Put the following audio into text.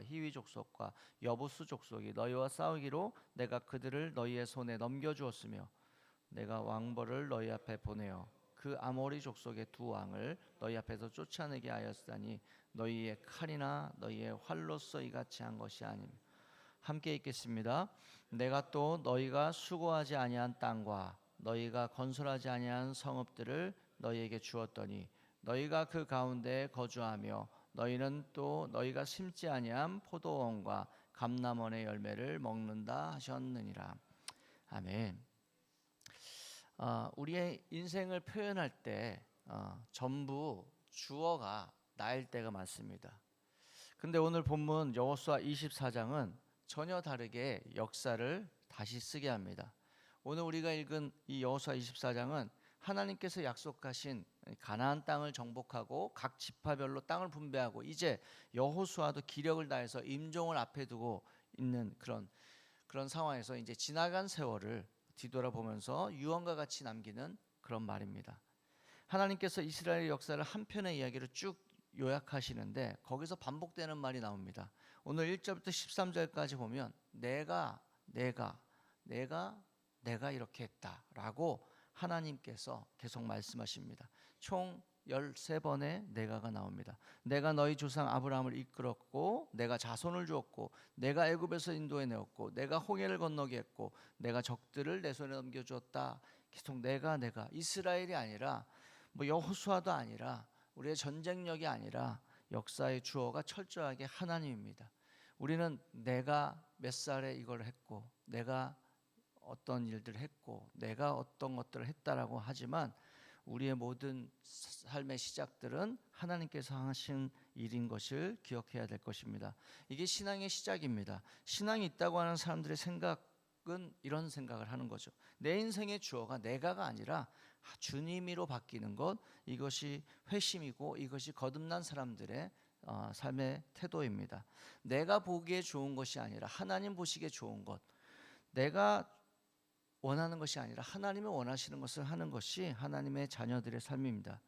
히위 족속과 여부수 족속이 너희와 싸우기로 내가 그들을 너희의 손에 넘겨 주었으며 내가 왕벌을 너희 앞에 보내어 그 아모리 족속의 두 왕을 너희 앞에서 쫓아내게 하였으니 너희의 칼이나 너희의 활로써 이같이 한 것이 아님 함께 읽겠습니다. 내가 또 너희가 수고하지 아니한 땅과 너희가 건설하지 아니한 성읍들을 너희에게 주었더니 너희가 그 가운데 거주하며 너희는 또 너희가 심지 아니한 포도원과 감람원의 열매를 먹는다 하셨느니라. 아멘. 어, 우리의 인생을 표현할 때 어, 전부 주어가 나일 때가 많습니다. 근데 오늘 본문 여호수아 24장은 전혀 다르게 역사를 다시 쓰게 합니다. 오늘 우리가 읽은 이 여호수아 24장은 하나님께서 약속하신 가나안 땅을 정복하고 각 지파별로 땅을 분배하고 이제 여호수아도 기력을 다해서 임종을 앞에 두고 있는 그런 그런 상황에서 이제 지나간 세월을 뒤돌아보면서 유언과 같이 남기는 그런 말입니다. 하나님께서 이스라엘 역사를 한 편의 이야기로 쭉 요약하시는데 거기서 반복되는 말이 나옵니다. 오늘 1절부터 13절까지 보면 내가 내가 내가 내가 이렇게 했다라고 하나님께서 계속 말씀하십니다. 총 13번의 내가가 나옵니다. 내가 너희 조상 아브라함을 이끌었고 내가 자손을 주었고 내가 애굽에서 인도해 내었고 내가 홍해를 건너게 했고 내가 적들을 내 손에 넘겨 주었다. 계속 내가 내가 이스라엘이 아니라 뭐 여호수아도 아니라 우리의 전쟁력이 아니라 역사의 주어가 철저하게 하나님입니다. 우리는 내가 몇 살에 이걸 했고 내가 어떤 일들을 했고 내가 어떤 것들을 했다라고 하지만 우리의 모든 삶의 시작들은 하나님께서 하신 일인 것을 기억해야 될 것입니다. 이게 신앙의 시작입니다. 신앙이 있다고 하는 사람들의 생각은 이런 생각을 하는 거죠. 내 인생의 주어가 내가가 아니라 주님이로 바뀌는 것 이것이 회심이고 이것이 거듭난 사람들의 어, 삶의 태도입니다. 내가 보기에 좋은 것이 아니라 하나님 보시기에 좋은 것. 내가 원하는 것이 아니라 하나님이 원하시는 것을 하는 것이 하나님의 자녀들의 삶입니다.